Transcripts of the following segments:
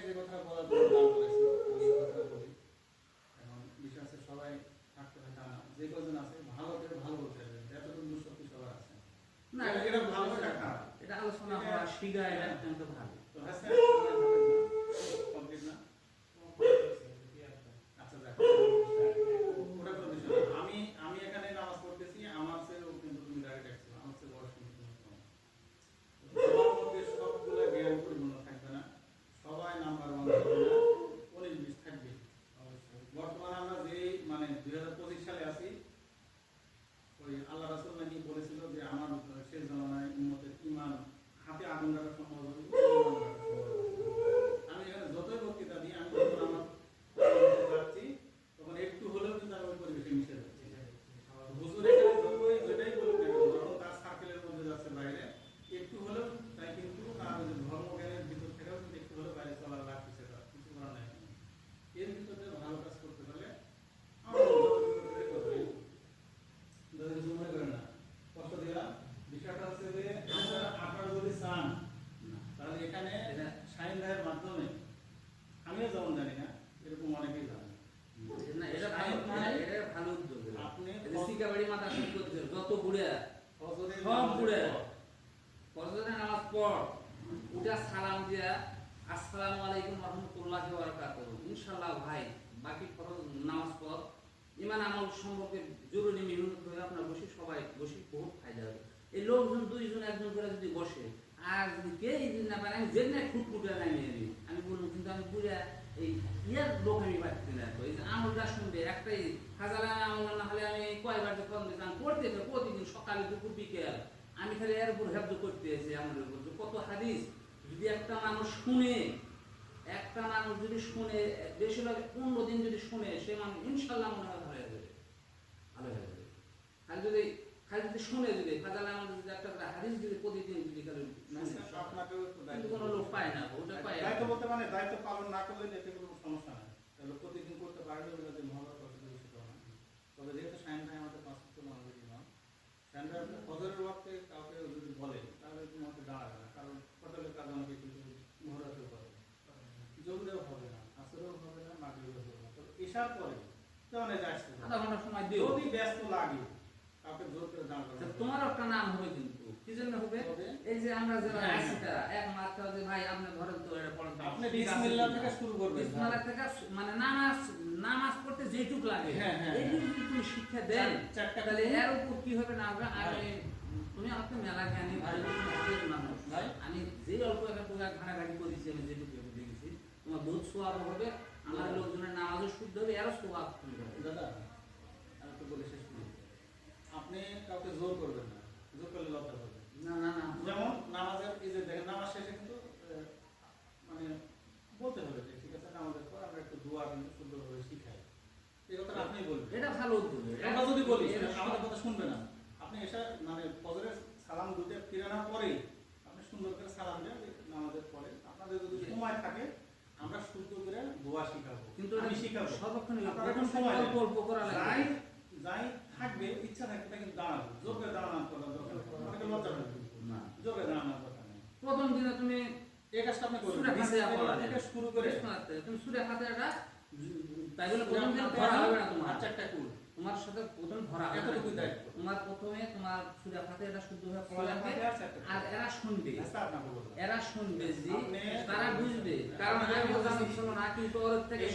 শাহিন ভাই যে কথা বলার জন্য দান করেছে, ওই কথাটা বলি। এখন বিষয় আছে সবাই থাকতে হয় তা না। যে কজন আছে ভালো করে ভালো বলতে হবে এতটুকু দুঃশক্তি সবার আছে না এটা- এটা ভালো এটা খারাপ এটা আলোচনা করা শিখা এটা অত্যন্ত ভালো তো হাসিনা আপনার থাকেন না? Complete না? আচ্ছা, যাক। ওটা কোনো বিষয় না। আমি আমি এখানে নামাজ পড়তেছি আমার চেয়েও কিন্তু তুমি ডাইরেক্ট আসছো আমার চেয়ে বড় কিন্তু তুমি কম। সবার মধ্যে সবগুলো জ্ঞান পরিপূর্ণ থাকবে না সবাই নাম্বার ওয়ান থাকবে না উনিশ বিশ থাকবে বর্তমানে আমরা যে মানে দুই হাজার পঁচিশ সালে আছি ওই আল্লাহ রাসুল নাকি বলেছিল যে আমার শেষ জমানায় উন্মতের ইমান হাতে আগুন রাখা সম্ভব হবে ইমান রাখা সম্ভব হবে। আমি এখানে যতই বক্তৃতা দিই আমি যখন আমার পরিবেশে যাচ্ছি তখন একটু হলেও কিন্তু আমি ওই পরিবেশে মিশে যাচ্ছি হুজুর এখানে যতই যেটাই বলুক না কেন, যখন তার সার্কেলের মধ্যে যাচ্ছে বাইরে একটু হলেও তাই কিন্তু তার ওই যে ধর্মজ্ঞানের ভিতর থেকেও কিন্তু একটু হলেও বাইরে চলার লাগতেছে তার কিছু করার নাই এর ভিতরে ভালো কাজ করতে পারলে আমার যতটুকু করে করবে যদি কিছু মনে করেন না কষ্ট দিলাম বিষয়টা হচ্ছে যে আপনারা আপনারা যদি চান তাহলে এখানে এটা- সাইন ভাইয়ের মাধ্যমে আমিও যেমন জানি না এরকম অনেকেই জানে না এটা ভালো এটা- এটা ভালো উদ্যোগ এটা। আপনি এই যে মাথা শুরু করছে যত বুড়ে। সব পুড়ে। ফজরের নামাজ পড়? উঠা সালাম দিয়া আসসালামু আলাইকুম রহমতুল্লাহ বারাকাতুহু। ইনশাআল্লাহ ভাই বাকি ফরজ নামাজ পড়। ইমান আমল সম্পর্কে জরুরি মেহনত করে আপনার বসে সবাই বসে বহুত ফায়দা হবে। এই লোকজন দুইজন একজন করে যদি বসে আর যদি কে এই দিন না পারে আমি যে না খুটখুটে নামিয়ে দিই আমি বলব কিন্তু আমি পুরা এই ইয়ার লোক আমি পাচ্ছি না। এই যে আমলটা শুনবে একটাই হাজার আমল না হলে আমি কয়বার যে কম দিতাম পড়তে প্রতিদিন সকালে দুপুর বিকেল। আমি খালি এর উপর হেফজ করতে এসে আমাদের উপর। কত হাদিস যদি একটা মানুষ শুনে একটা মানুষ যদি শুনে বেশি লাগে পনেরো দিন যদি শুনে সে মানুষ ইনশাল্লাহ মনে হয় ভালো হয়ে যাবে। ভালো হয়ে যাবে। খালি যদি খালি যদি শুনে যদি ফাজাল আমাদের যদি একটা করে হাদিস যদি প্রতিদিন যদি খালি কোনো লোক পায় না ওটা পায়। দায়িত্ব বলতে মানে দায়িত্ব পালন না করলে এতে কোনো সমস্যা নাই তাহলে প্রতিদিন করতে পারলে ওটা যে মহবত করতে সেটা হয় না। তবে যেহেতু সাইন ভাই আমাদের পাঁচ ফুট মানুষ ইমাম সাইন ভাই আপনি ফজরের ওয়াক্তে কাউকে যদি বলে তাহলে তুমি আমাকে দাঁড়াবে না কারণ হোটেলের কাজ আমাকে কিন্তু মহরাতেও করে জরুরেও হবে না আসরেও হবে না মাগরিবেও হবে না তবে পরে তেমন আসতে আধা ঘণ্টা সময় দিও যদি ব্যস্ত লাগে কাউকে জোর করে দাঁড়াবে তা তোমারও একটা নাম হবে কিন্তু কি জন্য হবে? এই যে আমরা যারা হ্যাঁ, আছি হ্যাঁ। তারা একমাত্র যে ভাই আপনি ধরেন তো এটা পড়েন আপনি বিসমিল্লাহ থেকে শুরু করবেন বিসমিল্লাহ থেকে মানে নামাজ নামাজ পড়তে যেটুক লাগে। হ্যাঁ, এইটুকু যদি তুমি শিক্ষা দেন তাহলে এর উপর কি হবে না হবে? আমি তুমি আমাকে মেলা জ্ঞানী ভাই মানুষ। আমি যে অল্প একটা পূজা ঘাটাঘাটি করেছি আমি যেটুকু দেখেছি তোমার বহুত সোয়াব হবে। আমার হ্যাঁ। লোকজনের নামাজও শুদ্ধ হবে এরও সোয়াব দাদা আমি তো বলে শেষ করি। আপনি কাউকে জোর করবেন না জোর করলে লজ্জা হবে না না না। যেমন নামাজের এই যে দেখেন নামাজ শেষে কিন্তু মানে বলতে হবে যে ঠিক আছে নামাজের পর আমরা একটু দোয়া কিন্তু সুন্দরভাবে শিখাই। এই কথাটা আপনি বলবেন। এটা ভালো উদ্যোগ। আমরা যদি বলি এটা আমাদের কথা শুনবে না। আপনি এসে মানে ফজরের সালাম দুটো ফিরানোর পরে আপনি সুন্দর করে সালাম দেন নামাজের পরে আপনাদের যদি সময় থাকে আমরা শুদ্ধ করে দোয়া শিখাবো। কিন্তু আমি শিখাবো। সর্বক্ষণ আপনারা প্রথম সময় অল্প করা লাগে যাই থাকবে ইচ্ছা থাকবে কিন্তু দাঁড়াবো। জোর করে দাঁড়ানোর কথা দরকার অনেকে লজ্জা পাবে না। জোর করে দাঁড়ানোর কথা নেই। প্রথম দিনে তুমি এই কাজটা আপনি করবেন সূরা ফাতিহা পড়া থেকে শুরু করে তুমি সুরে ফাতিহাটা তাই বলে প্রথম দিন ধরা হবে না তোমার। আর চারটা কুল। তোমার সাথে প্রথম ধরা না। দায়িত্ব। তোমার প্রথমে তোমার সুরে ফাতিহাটা শুদ্ধ হয়ে পড়া লাগবে। আর এরা শুনবে। আচ্ছা এরা শুনবে যে তারা বুঝবে। কারণ আমি বললাম শোনো না কিন্তু ওর থেকে এই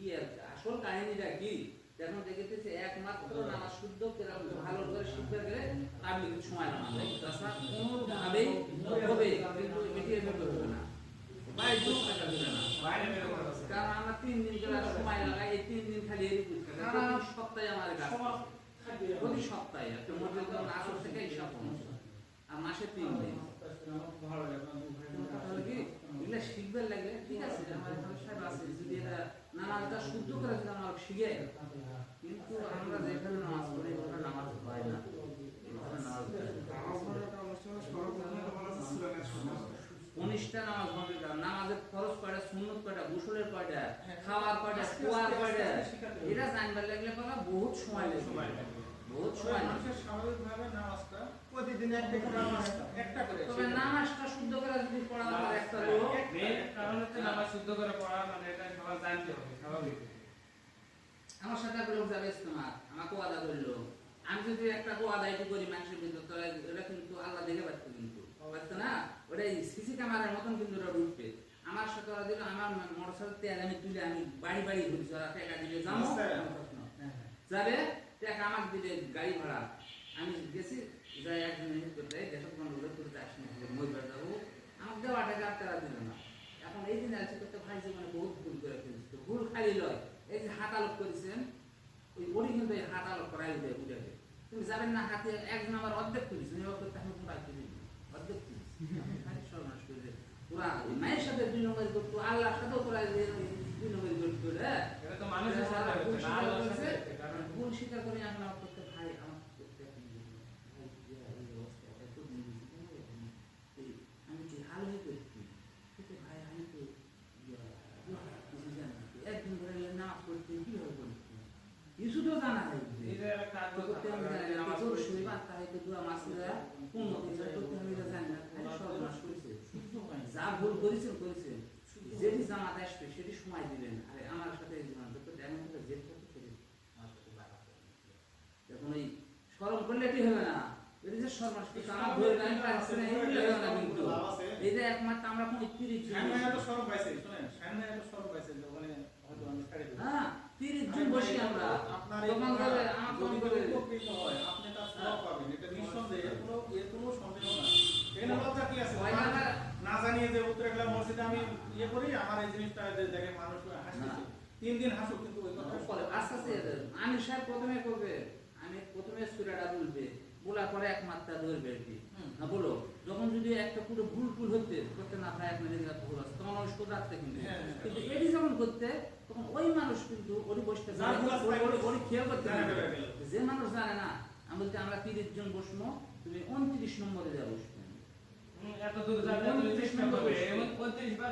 কি আসল কাহিনীটা কি? এখন দেখতেছে একমাত্র নামাজ শুদ্ধ ভালো করে শিখতে গেলে তাবলিগের সময় লাগাবে তাছাড়া কোনোভাবেই হবে কিন্তু এটি এভাবে হবে না। বাইরে দোষ টাকা দিবে না। বাইরে বের করা আছে। কারণ আমরা তিন দিন করে সময় লাগাই এই তিন দিন খালি এরই করতে হবে। প্রতি সপ্তাহে আমার কাজ প্রতি সপ্তাহে একটা মধ্যে ধরুন আসর থেকে হিসাব পর্যন্ত। আর মাসে তিন দিন। লাগে তাহলে কি? এগুলা শিখবে লাগে ঠিক আছে আমার সাহেব আছে যদি এটা নামাজটা শুদ্ধ করে যদি আমার শিখে কিন্তু আমরা যেখানে নামাজ পড়ি ওখানে নামাজ হয় না। উনিশটা নামাজ হবে নামাজের খরচ কয়টা সুন্নত কয়টা গোসলের কয়টা খাওয়ার কয়টা কুয়ার কয়টা এটা জানবার লাগলে পরে বহুত সময় বহুত সময় লাগবে। মানুষের স্বাভাবিকভাবে নামাজটা প্রতিদিন একটা করে একটা করে তবে নামাজটা শুদ্ধ করে যদি পড়া আমার একটা লোক। মেন কারণ হচ্ছে নামাজ শুদ্ধ করে পড়া মানে এটা সবার জানতে হবে স্বাভাবিক। আমার সাথে একটা লোক যাবে ইস্তেমা আমাকে ওয়াদা করল। আমি যদি একটা ওয়াদা এটি করি মানুষের ভিতর তাহলে এটা কিন্তু আল্লাহ দেখে পাচ্ছে কিন্তু। পাচ্ছে না? ওটা সিসি ক্যামেরার মতন কিন্তু ওটা উঠবে আমার সাথে ওরা দিল আমার মোটর সাইকেল তেল আমি তুলে আমি বাড়ি বাড়ি ঘুরছি ওরা টাকা দিলে যাব। হ্যাঁ, যাবে টাকা আমাকে দিলে গাড়ি ভাড়া। আমি গেছি যাই এসে করতে কোনো লোক করতে আসি মজবার যাব আমাকে দেওয়া টাকা আর দিল না এখন এই দিন আছে করতে ভাই জীবনে বহুত ভুল করে ফেলছি ভুল খালি লয় এই যে হাত আলোক করেছেন ওই ওরই কিন্তু এই হাত আলোক করাই উঠে উঠে তুমি যাবেন না হাতে একজন আমার অর্ধেক করেছি এবার করতে আমি পুরা করে অর্ধেক করেছি সর্বনাশ করে দে। পুরা মায়ের সাথে দুই নম্বর করতো আল্লাহর সাথেও পুরা দুই নম্বর করতো হ্যাঁ এটা তো মানুষের সাথে হচ্ছে না আল্লাহর সাথে হচ্ছে। কারণ ভুল স্বীকার করে এখন আমার করতে ভাই আমার করতে এখন ভাই ইয়া, এই অবস্থা এত দিন দিছি, এই আমি কি আলোই করছি কিন্তু ভাই আমি তো ইয়া, কিছু জানি না। একদিন ধরে নামাজ পড়তে কীভাবে পড়ছি কিছু তো জানা হয় এটা একটা কাজ তো করতে আমি জানি না নামাজ তোর পড়ছি। শনিবার তাই তো দুয়া মাস ধরে পূর্ণ কিছু করতে আমি এটা জানি না? খালি সর্বনাশ করেছে। যা ভুল করেছেন করেছেন। যেটি জামাত আসবে সেটি সময় দিবেন। আরে আমার সাথে এমন করে জেদ করতে দেবেন। এখন এই স্মরণ করলে কি হবে না? এটা যে সর্বনাশ কিছু আমার ধরে আমি পারছি না? এগুলো হবে না কিন্তু। এই যে একমাত্র আমরা কোনো তিরিশ জন সরব পাইছে শুনেন শাহিন এত সরব পাইছে ওখানে হয়তো আমি ছাড়ি হ্যাঁ তিরিশ জন বসি আমরা। আপনার আমার হয় আপনি তার সরব পাবেন। এটা কোনো এর কোনো সন্দেহ না এখানে লজ্জা কি আছে ওই না জানিয়ে যে উত্তরে মসজিদে আমি ইয়ে করি আমার এই জিনিসটা দেখে মানুষ হাসতেছে। তিন দিন হাসুক কিন্তু ওই কথা পরে আস্তে আস্তে আমি সাহেব প্রথমে করবে আমি প্রথমে সুরাটা বলবে বলার পরে এক মাত্রা ধরবে আর কি। না বলো? যখন যদি একটা পুরো ভুল ভুল হচ্ছে করতে না পারে এক মিনিট ভুল আছে তখন মানুষ রাখতে কিন্তু? হ্যাঁ, হ্যাঁ। কিন্তু এটি যখন করতে তখন ওই মানুষ কিন্তু ওরই বসতে ওরই- খেয়াল করতে। যে মানুষ জানে না আমি বলছি আমরা তিরিশ জন বসবো তুমি উনত্রিশ নম্বরে যাব এত দূর যাবে এত নম্বরে এবং 35 বার